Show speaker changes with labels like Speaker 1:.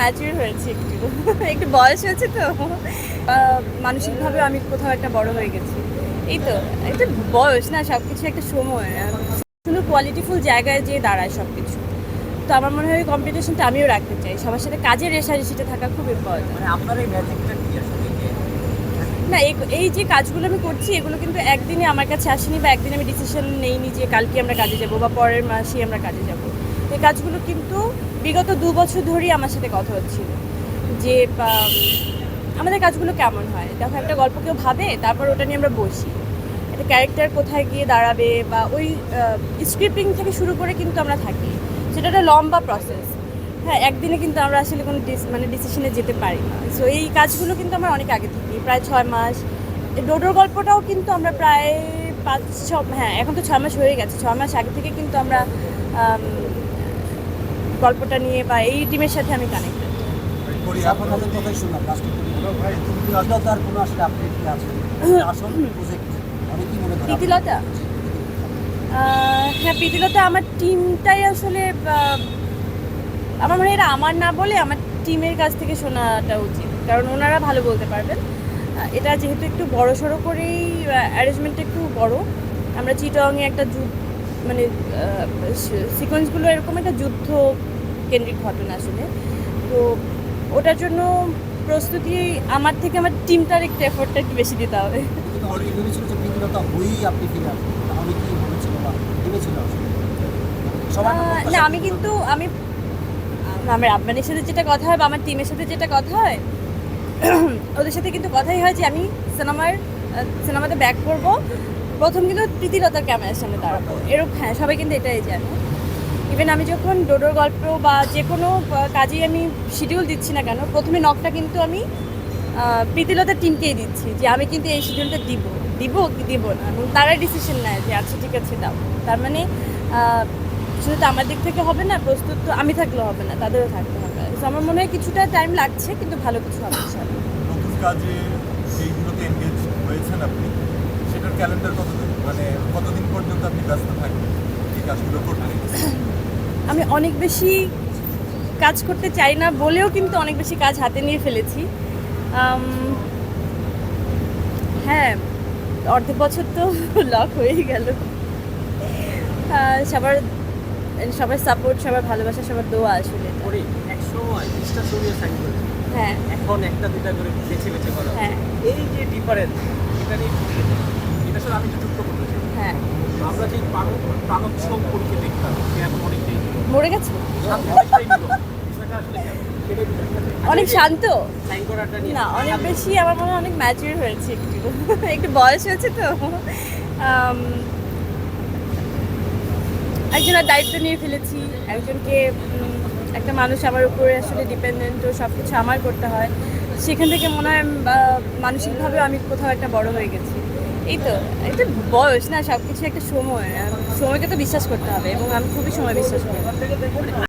Speaker 1: Mature হয়েছি একটু। একটু বয়স হয়েছে তো। মানসিকভাবে আমি কোথাও একটা বড় হয়ে গেছি। এই তো একটা বয়স না সব কিছু একটা সময়। শুধু কোয়ালিটিফুল জায়গায় যেয়ে দাঁড়ায় সব কিছু তো আমার মনে হয় কম্পিটিশনটা আমিও রাখতে চাই। সবার সাথে কাজের রেশারেশিতে থাকা খুব ইম্পর্টেন্ট
Speaker 2: মানে আপনার এই ম্যাজিকটা কি আসলে?
Speaker 1: না এই- এই যে কাজগুলো আমি করছি এগুলো কিন্তু একদিনে আমার কাছে আসেনি বা একদিন আমি ডিসিশন নেইনি যে কালকে আমরা কাজে যাব বা পরের মাসেই আমরা কাজে যাব। এই কাজগুলো কিন্তু বিগত দু বছর ধরেই আমার সাথে কথা হচ্ছিল। যে আমাদের কাজগুলো কেমন হয়? দেখো একটা গল্প কেউ ভাবে তারপর ওটা নিয়ে আমরা বসি। একটা ক্যারেক্টার কোথায় গিয়ে দাঁড়াবে বা ওই স্ক্রিপ্টিং থেকে শুরু করে কিন্তু আমরা থাকি। সেটা একটা লম্বা প্রসেস হ্যাঁ একদিনে কিন্তু আমরা আসলে কোনো মানে ডিসিশনে যেতে পারি না। সো এই কাজগুলো কিন্তু আমরা অনেক আগে থেকে প্রায় ছয় মাস। ডোডোর গল্পটাও কিন্তু আমরা প্রায় পাঁচ ছ হ্যাঁ এখন তো ছয় মাস হয়ে গেছে। ছয় মাস আগে থেকে কিন্তু আমরা আম, গল্পটা নিয়ে বা এই টিমের সাথে আমি কানেক্টেড
Speaker 2: করি কথাই শুনলাম লাস্টে করি। কোনো আসলে আপডেট কি আছে? আসল প্রজেক্ট অনেকেই মনে করে
Speaker 1: প্রীতিলতা? হ্যাঁ প্রীতিলতা আমার টিমটাই আসলে আমার মনে হয় এটা আমার না বলে আমার টিমের কাছ থেকে শোনাটা উচিত। কারণ ওনারা ভালো বলতে পারবেন। এটা যেহেতু একটু বড় সড়ো করেই অ্যারেঞ্জমেন্টটা একটু বড়। আমরা চিটংয়ে একটা যুদ্ধ মানে সিকোয়েন্সগুলো এরকম একটা যুদ্ধ কেন্দ্রিক ঘটনা আসলে। তো ওটার জন্য প্রস্তুতি আমার থেকে আমার টিমটার একটু এফোর্টটা একটু বেশি দিতে হবে। না আমি কিন্তু আমি আমার আব্বানের সাথে যেটা কথা হয় বা আমার টিমের সাথে যেটা কথা হয় ওদের সাথে কিন্তু কথাই হয় যে আমি সিনেমার সিনেমাতে ব্যাক করব। প্রথম কিন্তু প্রীতিলতার ক্যামেরার সামনে দাঁড়াবো। এরকম হ্যাঁ সবাই কিন্তু এটাই জানে। ইভেন আমি যখন ডোডোর গল্প বা যে কোনো কাজেই আমি শিডিউল দিচ্ছি না কেন প্রথমে নখটা কিন্তু আমি আহ, প্রীতিলতার টিমকেই দিচ্ছি যে আমি কিন্তু এই শিডিউলটা দিব। দিব কি দিব না? এবং তারাই ডিসিশন নেয় যে আচ্ছা ঠিক আছে দাও। তার মানে শুধু তো আমার দিক থেকে হবে না প্রস্তুত তো আমি থাকলেও হবে না তাদেরও থাকতে হবে। আমার মনে হয় কিছুটা টাইম লাগছে কিন্তু ভালো কিছু হবে।
Speaker 3: কাজে এইগুলোতে এনগেজ হয়েছেন আপনি? ক্যালেন্ডার কতদিন? মানে কতদিন পর্যন্ত আপনি ব্যস্ত থাকবেন এই কাজগুলো করতে?
Speaker 1: আমি অনেক বেশি কাজ করতে চাই না বলেও কিন্তু অনেক বেশি কাজ হাতে নিয়ে ফেলেছি। হ্যাঁ অর্ধেক বছর তো লক হয়েই গেল। সবার সবার সাপোর্ট সবার ভালোবাসা সবার দোয়া আসলে। হ্যাঁ।
Speaker 4: এখন একটা দুটা করে বেছে বেছে করা হ্যাঁ। এই যে ডিফারেন্স এটা নিয়ে এটা আমি একটু যুক্ত করতে চাই।
Speaker 1: হ্যাঁ।
Speaker 4: আমরা যে প্রাণোৎসব পরীক্ষা দেখতাম এখন অনেকটাই
Speaker 1: মরে গেছে। অনেক শান্ত? না অনেক বেশি আমার মনে হয় অনেক ম্যাচিউর হয়েছে একটু। একটু বয়স হয়েছে তো। একজনের দায়িত্ব নিয়ে ফেলেছি একজনকে একটা মানুষ আমার উপরে আসলে ডিপেন্ডেন্ট ও সব কিছু আমার করতে হয়। সেখান থেকে মনে হয় মানসিকভাবে আমি কোথাও একটা বড় হয়ে গেছি। এই তো একটা বয়স না সব কিছু একটা সময়। সময়কে তো বিশ্বাস করতে হবে, এবং আমি খুবই সময় বিশ্বাস করি।